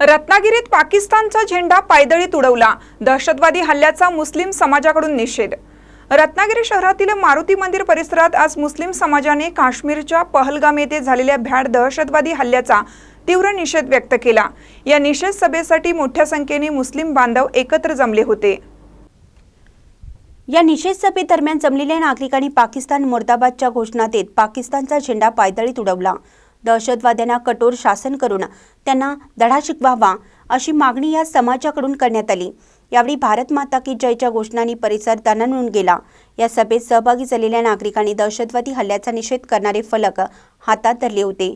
रत्नागिरीत पाकिस्तानचा झेंडा पायदळीत उडवला. दहशतवादी हल्ल्याचा मुस्लिम समाजाकडून निषेध. रत्नागिरी शहरातील मारुती मंदिर परिसरात आज मुस्लिम समाजाने काश्मीरच्या पहलगाम येथे झालेल्या भ्याड दहशतवादी हल्ल्याचा तीव्र निषेध व्यक्त केला. या निषेध सभेसाठी मोठ्या संख्येने मुस्लिम बांधव एकत्र जमले होते. या निषेध सभेदरम्यान जमलेल्या नागरिकांनी पाकिस्तान मुर्दाबादच्या घोषणा देत पाकिस्तानचा झेंडा पायदळीत उडवला. दहशतवाद्यांना कठोर शासन करून त्यांना धडा शिकवावा अशी मागणी या समाजाकडून करण्यात आली. यावेळी भारत माता की जयच्या घोषणांनी परिसर दणाणून गेला. या सभेत सहभागी झालेल्या नागरिकांनी दहशतवादी हल्ल्याचा निषेध करणारे फलक हातात धरले होते.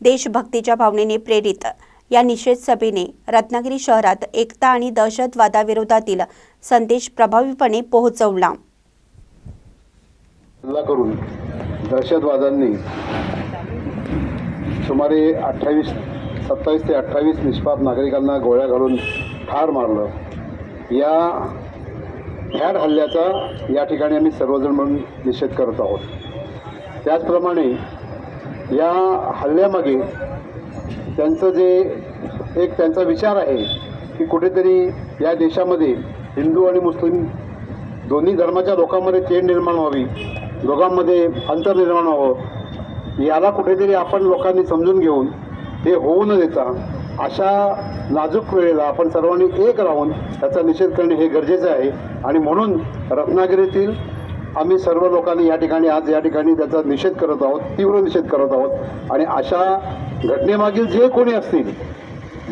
देशभक्तीच्या भावनेने प्रेरित या निषेध सभेने रत्नागिरी शहरात एकता आणि दहशतवादाविरोधातील संदेश प्रभावीपणे पोहोचवला. करून दहशतवाद्यांनी सुमारे अठ्ठावीस सत्तावीस ते अठ्ठावीस निष्पाप नागरिकांना गोळ्या घालून ठार मारलं. या ह्याड हल्ल्याचा या ठिकाणी आम्ही सर्वजण म्हणून निषेध करत आहोत. त्याचप्रमाणे या हल्ल्यामागे त्यांचं जे एक त्यांचा विचार आहे की कुठेतरी या देशामध्ये हिंदू आणि मुस्लिम दोन्ही धर्माच्या लोकांमध्ये चेन निर्माण व्हावी दोघांमध्ये अंतर निर्माण व्हावं याला कुठेतरी आपण लोकांनी समजून घेऊन हे होऊ न देता अशा नाजूक वेळेला आपण सर्वांनी एक राहून त्याचा निषेध करणे हे गरजेचं आहे. आणि म्हणून रत्नागिरीतील आम्ही सर्व लोकांनी या ठिकाणी आज या ठिकाणी त्याचा निषेध करत आहोत तीव्र निषेध करत आहोत. आणि अशा घटनेमागील जे कोणी असतील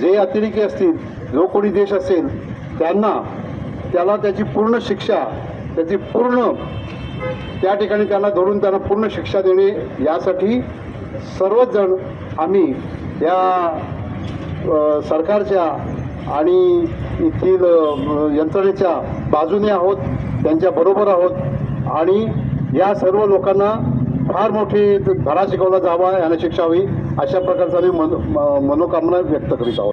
जे अतिरेकी असतील जो कोणी देश असेल त्यांना त्याला त्याची पूर्ण शिक्षा त्याची पूर्ण त्या ठिकाणी त्यांना धरून त्यांना पूर्ण शिक्षा देणे यासाठी सर्वच जण आम्ही या सरकारच्या आणि येथील यंत्रणेच्या बाजूने आहोत त्यांच्या बरोबर आहोत आणि या सर्व लोकांना फार मोठी धडा शिकवला जावा यांना शिक्षा हवी अशा प्रकारचा आम्ही मन म- मनोकामना व्यक्त करीत आहोत.